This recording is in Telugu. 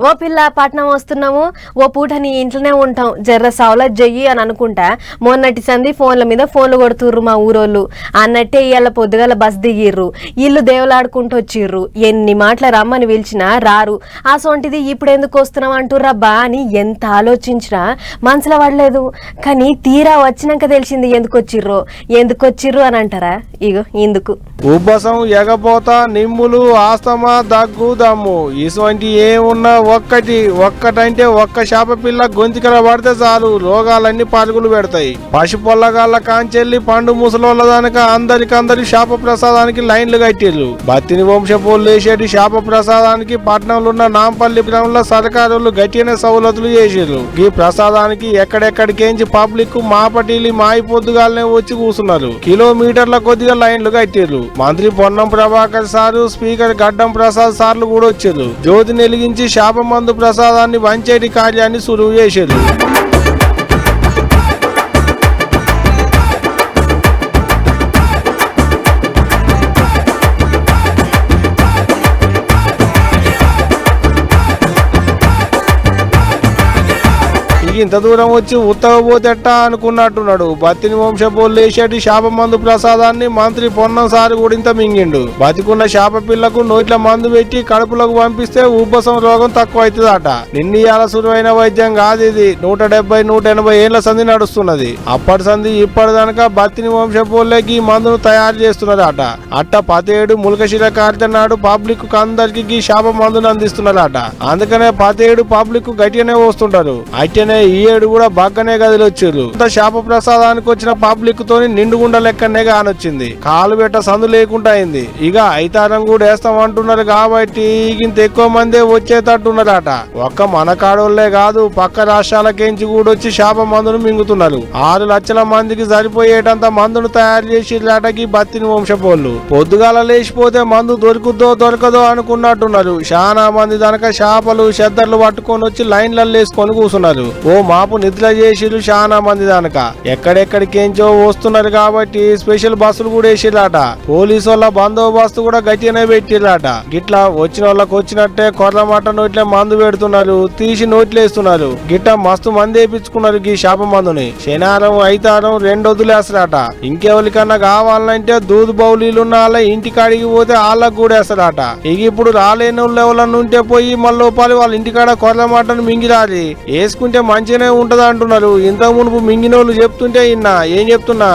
ఓ పిల్ల పట్నం వస్తున్నాము. ఓ పూట నీ ఇంట్లోనే ఉంటాం. జర్ర సౌలత్ చెయ్యి అని అనుకుంటా. మొన్నటి సంది ఫోన్ల మీద ఫోన్లు కొడుతుర్రు మా ఊరోళ్ళు. అన్నట్టే ఇవాళ పొద్దుగాల బస్ దిగిర్రు. ఇల్లు దేవులాడుకుంటూ వచ్చిర్రు. ఎన్ని మాటల రమ్మని పిలిచినా రారు. ఆ సొంటిది ఇప్పుడు ఎందుకు వస్తున్నాం అంటుర్రబ్బా అని ఎంత ఆలోచించినా మనసులో పడలేదు. కానీ తీరా వచ్చినాక తెలిసింది ఎందుకు వచ్చిర్రో. ఎందుకు వచ్చిర్రు అని అంటారా? ఇగో ఇందుకు. ఉబ్బసం ఎగపోత నిమ్ములు ఆస్తమా దగ్గు దమ్ము. ఇటువంటి ఏమున్నా ఒక్కటి ఒక్కటంటే ఒక్క చేప పిల్ల గొంతికర పడితే చాలు రోగాలన్నీ పరుగులు పెడతాయి. పశు పొల్లగాళ్ళ కాంచెల్లి పండు ముసలోళ్ళ దానిక అందరికందరి శాప ప్రసాదానికి లైన్లు కట్టిర్రు. బత్తిని వంశపోళ్ళు వేసేటి శాప ప్రసాదానికి పట్టణంలో ఉన్న నాంపల్లి గ్రామంలో సర్కారులు గట్టిన సౌలతులు చేసిర్రు. ఈ ప్రసాదానికి ఎక్కడెక్కడికేంచి పబ్లిక్ మాపటీలి మాయి పొద్దుగాలనే వచ్చి కూర్చున్నారు కిలోమీటర్ల కొద్దిగా లైన్లు కట్టిర్రు. మంత్రి పొన్నం ప్రభాకర్ సారు స్పీకర్ గడ్డం ప్రసాద్ సార్లు కూడా వచ్చారు. జ్యోతిని వెలిగించి శాపమందు ప్రసాదాన్ని వంచేటి కార్యాన్ని సులువు చేశారు ఇంత దూరం వచ్చి ఉత్తగపోతెట్ట అనుకున్నట్టున్నాడు. బతిని వంశపోళ్ళు వేసేటి శాప మందు ప్రసాదాన్ని మంత్రి పొన్నం సారి కూడా ఇంత మింగిండు. బతికున్న శాప పిల్లకు నోట్ల మందు పెట్టి కడుపులోకి పంపిస్తే ఉబ్బసం రోగం తక్కువ అవుతుందట నిన్నీయాల సులువైన వైద్యం కాదు ఇది. నూట డెబ్బై నూట ఎనభై ఏళ్ళ సంధి నడుస్తున్నది. అప్పటి సంధి ఇప్పటి కనుక బతిని వంశపోళ్ళకి ఈ మందును తయారు చేస్తున్నారట అట్ట పతేడు ములకశిల కార్తె నాడు పబ్లిక్ అందరికి ఈ శాప మందును అందిస్తున్నారట అందుకనే పతేడు పబ్లిక్ గట్టిగానే వస్తుంటారు. అట్టనే ఈ ఏడు కూడా బాగానే గదిలో వచ్చారు. ఇంత శాప ప్రసాదానికి వచ్చిన పబ్లిక్ తోని నిండుగుండ లెక్కనే కానొచ్చింది. కాలు పెట్ట సందు లేకుండా అయింది. ఇక ఐతారం కూడా వేస్తాం అంటున్నారు కాబట్టి ఇంత ఎక్కువ మందే వచ్చేటట్టున్నారట ఒక్క మన కాడోళ్ళే కాదు పక్క రాష్ట్రాలకేంచి కూడా వచ్చి శాప మందును మింగుతున్నారు. ఆరు లక్షల మందికి సరిపోయేటంత మందును తయారు చేసి లాటకి బత్తిని వంశపోళ్ళు. పొద్దుగాల లేచిపోతే మందు దొరుకుద్దో దొరకదో అనుకున్నట్టున్నారు. చాలా మంది దనక చేపలు చెద్దర్లు పట్టుకొని వచ్చి లైన్లలో వేసుకొని కూర్చున్నారు. ఓ మాపు నిద్ర చేసిరు చాలా మంది దానక. ఎక్కడెక్కడికేంచో వస్తున్నారు కాబట్టి స్పెషల్ బస్సులు కూడా వేసిరాట పోలీసు వాళ్ళ బందోబస్తు కూడా గట్టిగానే పెట్టిరాట గిట్లా వచ్చిన వాళ్ళకి వచ్చినట్టే కొర్రమాట నోట్లే మందు పెడుతున్నారు తీసి నోట్లేస్తున్నారు. గిట్ట మస్తు మంది వేపించుకున్నారు ఈ శాప మందుని. శనివారం ఐతారం రెండు వదిలేస్తారట. ఇంకెవరికన్నా కావాలంటే దూద్ బౌలీలు ఉన్న వాళ్ళ ఇంటికాడికి పోతే వాళ్ళకు కూడా వేస్తారట. ఇక ఇప్పుడు రాలేని వాళ్ళు ఎవరన్నా ఉంటే పోయి మళ్ళీ వాళ్ళ ఇంటికాడ కొర్ర మాటను మింగిరాలి. వేసుకుంటే మంచిగానే ఉంటుంది అంటున్నారు. ఇంత మునుపు మింగిన వాళ్ళు చెప్తుంటే ఇన్నా ఏం చెప్తున్నా?